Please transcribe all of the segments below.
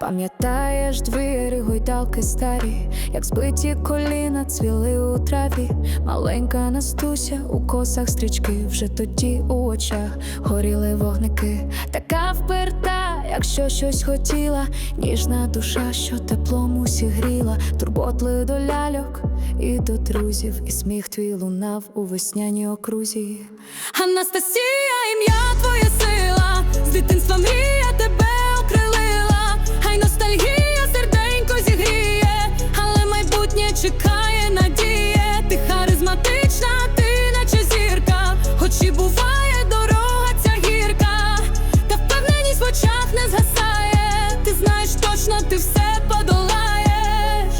Пам'ятаєш двері, гойдалки старі, як збиті коліна цвіли у траві, маленька Настуся у косах стрічки, вже тоді у очах горіли вогники, така вперта, якщо щось хотіла, ніжна душа, що теплом усіх гріла, турботли до ляльок і до друзів, і сміх твій лунав у весняній окрузі. Анастасія, ім'я твоя сила, чекає надіє, ти харизматична, ти наче зірка, хоч і буває дорога ця гірка, та впевненість в очах не згасає, ти знаєш точно, ти все подолаєш.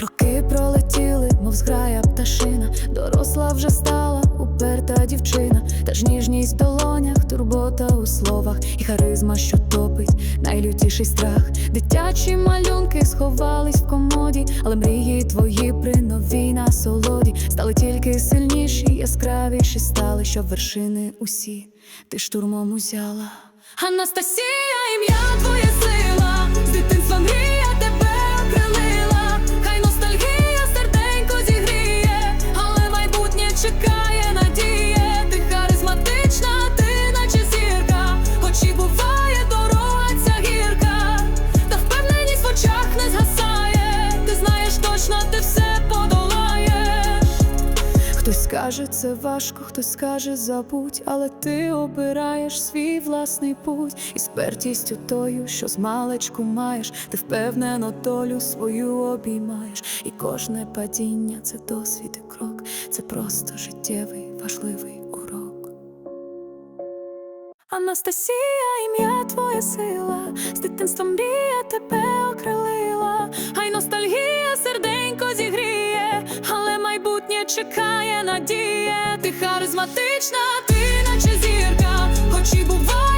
Роки пролетіли, мов зграя пташина, доросла вже стала уперта дівчина, та ж ніжність в долонях, турбота у словах, і харизма, що топить, найлютіший страх. Дитячі малюнки сховались в комоді, але мрії твої при новій насолоді стали тільки сильніші, яскравіші стали, щоб вершини усі ти штурмом узяла. Анастасія, ім'я твоє сила, Хтось скаже, це важко, хтось скаже забудь, але ти обираєш свій власний путь. І спертістю тою, що з маличку маєш, ти впевнено долю свою обіймаєш, і кожне падіння це досвід і крок, це просто життєвий важливий урок. Анастасія, ім'я твоя сила, з дитинства мрія тебе чекає надія, ти харизматична, ти наче зірка, хоч і буває